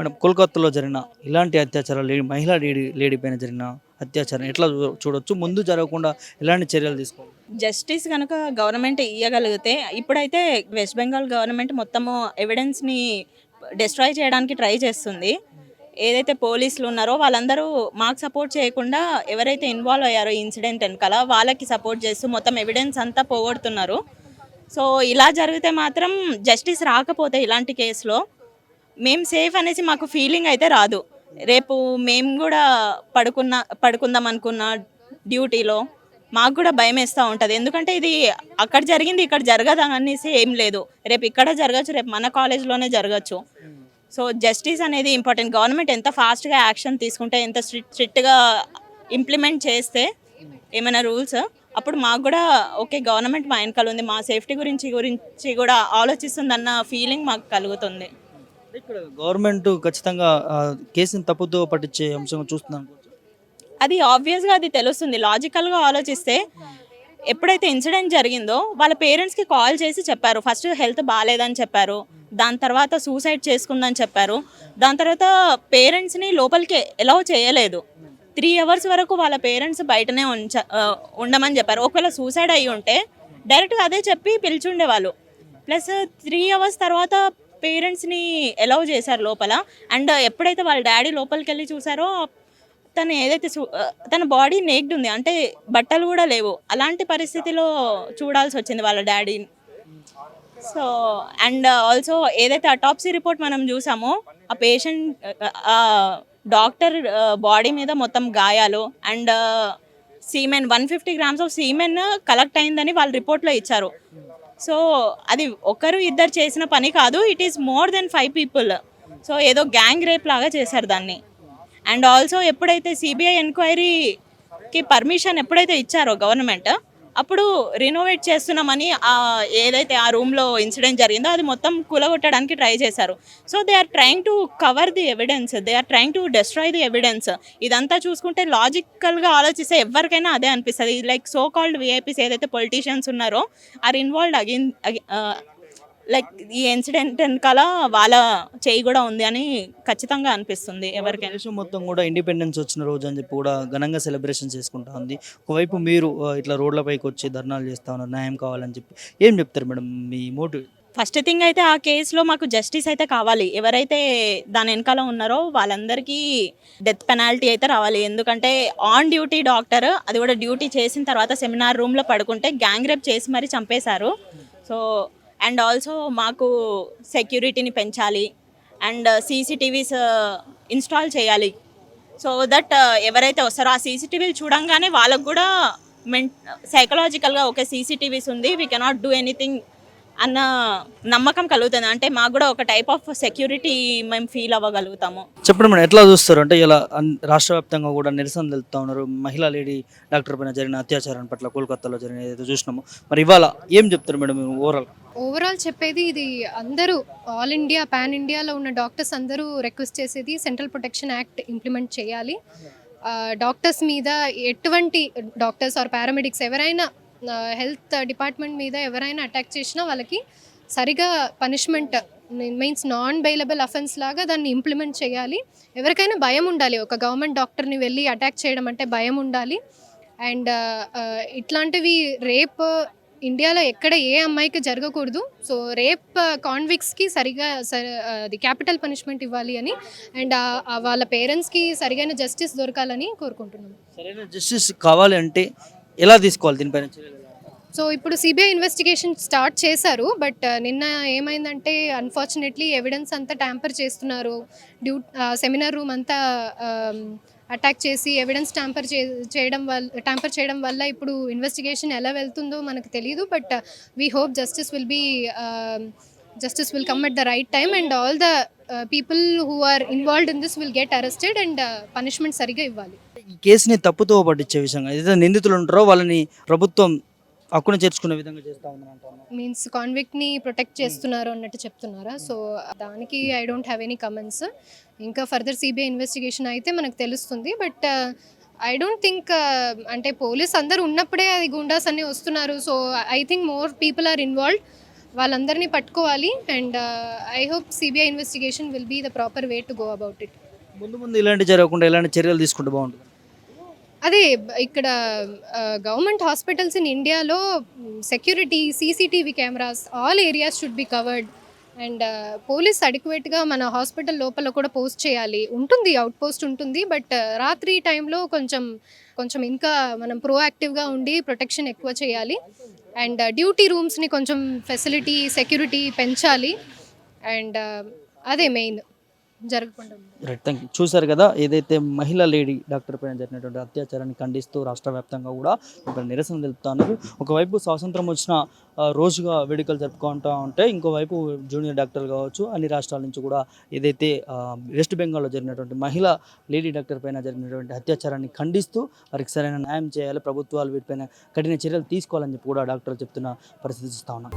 Madam కోల్కత్తాలో జరిగిన ఇలాంటి అత్యాచారాలు లేడీ మహిళా లేడీ లేడీ పైన జరిగిన అత్యాచారం ఎట్లా చూడొచ్చు? ముందు జరగకుండా ఎలాంటి చర్యలు తీసుకోవాలి? జస్టిస్ కనుక గవర్నమెంట్ ఇవ్వగలిగితే ఇప్పుడైతే వెస్ట్ బెంగాల్ గవర్నమెంట్ మొత్తము ఎవిడెన్స్ని డిస్ట్రాయ్ చేయడానికి ట్రై చేస్తుంది. ఏదైతే పోలీసులు ఉన్నారో వాళ్ళందరూ మాకు సపోర్ట్ చేయకుండా ఎవరైతే ఇన్వాల్వ్ అయ్యారో ఈ ఇన్సిడెంట్ వెనకాల వాళ్ళకి సపోర్ట్ చేస్తూ మొత్తం ఎవిడెన్స్ అంతా పోగొడుతున్నారు. సో ఇలా జరిగితే మాత్రం జస్టిస్ రాకపోతే ఇలాంటి కేసులో మేము సేఫ్ అనేసి మాకు ఫీలింగ్ అయితే రాదు. రేపు మేము కూడా పడుకున్న పడుకుందాం అనుకున్న డ్యూటీలో మాకు కూడా భయం వేస్తూ ఉంటుంది. ఎందుకంటే ఇది అక్కడ జరిగింది ఇక్కడ జరగదు అనేసి ఏం లేదు. రేపు ఇక్కడ జరగచ్చు రేపు మన కాలేజ్లోనే జరగచ్చు. సో జస్టిస్ అనేది ఇంపార్టెంట్ గవర్నమెంట్ ఎంత ఫాస్ట్గా యాక్షన్ తీసుకుంటే ఎంత స్ట్రిక్ట్ స్ట్రిక్ట్గా ఇంప్లిమెంట్ చేస్తే ఏమైనా రూల్స్ అప్పుడు మాకు కూడా ఓకే గవర్నమెంట్ మా వెనకాల ఉంది. మా సేఫ్టీ గురించి గురించి కూడా ఆలోచిస్తుందన్న ఫీలింగ్ మాకు కలుగుతుంది. ఇక్కడ గవర్నమెంట్ ఖచ్చితంగా కేసుని తప్పుతో పట్టించే అంశం చూస్తున్నాను. అది ఆబ్వియస్గా అది తెలుస్తుంది. లాజికల్గా ఆలోచిస్తే ఎప్పుడైతే ఇన్సిడెంట్ జరిగిందో వాళ్ళ పేరెంట్స్కి కాల్ చేసి చెప్పారు. ఫస్ట్ హెల్త్ బాగాలేదని చెప్పారు. దాని తర్వాత సూసైడ్ చేసుకుందని చెప్పారు. దాని తర్వాత పేరెంట్స్ని లోపలికి ఎలా చేయలేదు. త్రీ అవర్స్ వరకు వాళ్ళ పేరెంట్స్ బయటనే ఉంచ ఉండమని చెప్పారు. ఒకవేళ సూసైడ్ అయ్యి ఉంటే డైరెక్ట్గా అదే చెప్పి పిలిచుండేవాళ్ళు. ప్లస్ త్రీ అవర్స్ తర్వాత పేరెంట్స్ని అలౌ చేశారు లోపల. అండ్ ఎప్పుడైతే వాళ్ళ డాడీ లోపలికి వెళ్ళి చూసారో తను ఏదైతే తన బాడీ నేక్డ్ ఉంది. అంటే బట్టలు కూడా లేవు. అలాంటి పరిస్థితిలో చూడాల్సి వచ్చింది వాళ్ళ డాడీ. సో అండ్ ఆల్సో ఏదైతే అటాప్సీ రిపోర్ట్ మనం చూసామో ఆ పేషెంట్ డాక్టర్ బాడీ మీద మొత్తం గాయాలు and semen one fifty grams of semen collect అయిందని వాళ్ళ రిపోర్ట్లో ఇచ్చారు. సో అది ఒకరు ఇద్దరు చేసిన పని కాదు it is more than five people so ఏదో గ్యాంగ్ రేప్ లాగా చేశారు దాన్ని. అండ్ ఆల్సో ఎప్పుడైతే సిబిఐ ఎంక్వైరీకి పర్మిషన్ ఎప్పుడైతే ఇచ్చారో గవర్నమెంట్ అప్పుడు రినోవేట్ చేస్తున్నామని ఏదైతే ఆ రూమ్లో ఇన్సిడెంట్ జరిగిందో అది మొత్తం కూలగొట్టడానికి ట్రై చేశారు. So they are trying to cover the evidence they are trying to destroy the evidence ఇదంతా చూసుకుంటే లాజికల్గా ఆలోచిస్తే ఎవరికైనా అదే అనిపిస్తుంది. లైక్ సో కాల్డ్ విఐపీస్ ఏదైతే పొలిటీషియన్స్ ఉన్నారో ఆర్ ఇన్వాల్వ్డ్ అగైన్ లైక్ ఈ ఇన్సిడెంట్ వెనకాల వాళ్ళ చేయి కూడా ఉంది అని ఖచ్చితంగా అనిపిస్తుంది ఎవరికైనా. దేశం మొత్తం కూడా ఇండిపెండెన్స్ వచ్చిన రోజు అని చెప్పి కూడా ఘనంగా సెలబ్రేషన్ చేసుకుంటా ఉంది. ఒకవైపు మీరు ఇట్లా రోడ్లపైకి వచ్చి ధర్నాలు చేస్తా ఉన్నారు న్యాయం కావాలని చెప్పి ఏం చెప్తారు మేడం మీ మోటివ్? ఫస్ట్ థింగ్ అయితే ఆ కేసులో మాకు జస్టిస్ అయితే కావాలి. ఎవరైతే దాని వెనకాల ఉన్నారో వాళ్ళందరికీ డెత్ పెనాల్టీ అయితే రావాలి. ఎందుకంటే ఆన్ డ్యూటీ డాక్టర్ అది కూడా డ్యూటీ చేసిన తర్వాత సెమినార్ రూమ్లో పడుకుంటే గ్యాంగ్ రేప్ చేసి మరీ చంపేశారు. సో అండ్ ఆల్సో మాకు సెక్యూరిటీని పెంచాలి and uh, CCTVs uh, install చేయాలి. సో దట్ uh, ఎవరైతే వస్తారో ఆ సీసీటీవీలు చూడంగానే వాళ్ళకు కూడా మెంట్ సైకలాజికల్గా ఓకే సీసీటీవీస్ ఉంది వీ కెనాట్ డూ ఎనీథింగ్ అన్న నమ్మకం కలుగుతుంది. అంటే మాకు కూడా ఒక టైప్ ఆఫ్ సెక్యూరిటీ మేము ఫీల్ అవ్వగలుగుతాము. చెప్పండి మేడం ఎట్లా చూస్తారు? అంటే ఇలా రాష్ట్ర వ్యాప్తంగా కూడా నిరసన తెలుపుతా ఉన్నారు. మహిళా లేడీ డాక్టర్ పైన జరిగిన అత్యాచారం పట్ల కోల్కతాలో జరిగిన ఏదైతే చూసినామో మరి ఇవాళ ఏం చెప్తారు మేడం ఓవరాల్ ఓవరాల్ చెప్పేది ఇది అందరూ ఆల్ ఇండియా పాన్ ఇండియాలో ఉన్న డాక్టర్స్ అందరూ రిక్వెస్ట్ చేసేది సెంట్రల్ ప్రొటెక్షన్ యాక్ట్ ఇంప్లిమెంట్ చేయాలి. డాక్టర్స్ మీద ఎటువంటి డాక్టర్స్ ఆర్ పారామెడిక్స్ ఎవరైనా హెల్త్ డిపార్ట్మెంట్ మీద ఎవరైనా అటాక్ చేసినా వాళ్ళకి సరిగా punishment means non bailable offence లాగా దాన్ని ఇంప్లిమెంట్ చేయాలి. ఎవరికైనా భయం ఉండాలి. ఒక గవర్నమెంట్ డాక్టర్ని వెళ్ళి అటాక్ చేయడం అంటే భయం ఉండాలి. అండ్ ఇట్లాంటివి రేప్ ఇండియాలో ఎక్కడ ఏ అమ్మాయికి జరగకూడదు. సో రేప్ కాన్విక్స్కి సరిగా అది క్యాపిటల్ పనిష్మెంట్ ఇవ్వాలి అని అండ్ వాళ్ళ పేరెంట్స్కి సరిగైన జస్టిస్ దొరకాలని కోరుకుంటున్నాను. సరైన జస్టిస్ కావాలి అంటే ఎలా తీసుకోవాలి దీనిపైన సో ఇప్పుడు సిబిఐ ఇన్వెస్టిగేషన్ స్టార్ట్ చేశారు బట్ uh, నిన్న ఏమైందంటే అన్ఫార్చునేట్లీ ఎవిడెన్స్ అంతా ట్యాంపర్ చేస్తున్నారు. డ్యూ సెమినార్ రూమ్ అంతా um, అటాక్ చేసి ఎవిడెన్స్ ట్యాంపర్ చేయడం వల్ల ట్యాంపర్ చేయడం వల్ల ఇప్పుడు ఇన్వెస్టిగేషన్ ఎలా వెళ్తుందో మనకు తెలియదు but we hope justice will be justice will come at the right time and all the people who are involved in this will get arrested and punishment సరిగా ఇవ్వాలి. ఈ కేసుని తప్పుతో పట్టించే విషయంగా ఏదైతే నిందితులు ఉంటారో వాళ్ళని ప్రభుత్వం హక్కును చేర్చుకునే విధంగా చేస్తా ఉందని మీన్స్ కాన్విక్ట్ని ప్రొటెక్ట్ చేస్తున్నారు అన్నట్టు చెప్తున్నారా? సో దానికి I don't have any comments ఇంకా ఫర్దర్ సిబిఐ ఇన్వెస్టిగేషన్ అయితే మనకు తెలుస్తుంది. బట్ ఐ డోంట్ థింక్ అంటే పోలీస్ అందరూ ఉన్నప్పుడే అది గుండాస్ అన్ని వస్తున్నారు. So I think more people are involved వాళ్ళందరినీ పట్టుకోవాలి. And I hope CBI investigation will be the proper way to go about it ముందు ముందు ఇలాంటి జరగకుండా ఇలాంటి చర్యలు తీసుకుంటే బాగుంటుంది. అదే ఇక్కడ గవర్నమెంట్ హాస్పిటల్స్ ఇన్ ఇండియాలో security CCTV cameras all areas should be covered. And police అడిక్వేట్గా మన హాస్పిటల్ లోపల కూడా పోస్ట్ చేయాలి. ఉంటుంది అవుట్ పోస్ట్ ఉంటుంది బట్ రాత్రి టైంలో కొంచెం కొంచెం ఇంకా మనం ప్రోయాక్టివ్గా ఉండి ప్రొటెక్షన్ ఎక్కువ చేయాలి. అండ్ డ్యూటీ రూమ్స్ని కొంచెం ఫెసిలిటీ సెక్యూరిటీ పెంచాలి. అండ్ అదే మెయిన్. జరగకుండా రైట్ థ్యాంక్ యూ చూశారు కదా ఏదైతే మహిళా లేడీ డాక్టర్ పైన జరిగినటువంటి అత్యాచారాన్ని ఖండిస్తూ రాష్ట్ర వ్యాప్తంగా కూడా ఇక్కడ నిరసన తెలుపుతున్నారు. ఒకవైపు స్వాతంత్రం వచ్చిన రోజుగా వేడుకలు జరుపుకుంటూ ఉంటే ఇంకోవైపు జూనియర్ డాక్టర్ కావచ్చు అన్ని రాష్ట్రాల నుంచి కూడా ఏదైతే వెస్ట్ బెంగాల్లో జరిగినటువంటి మహిళా లేడీ డాక్టర్ పైన జరిగినటువంటి అత్యాచారాన్ని ఖండిస్తూ వారికి సరైన న్యాయం చేయాలి ప్రభుత్వాలు వీటిపైన కఠిన చర్యలు తీసుకోవాలని చెప్పి కూడా డాక్టర్లు చెప్తున్న పరిస్థితి చూస్తా ఉన్నాం.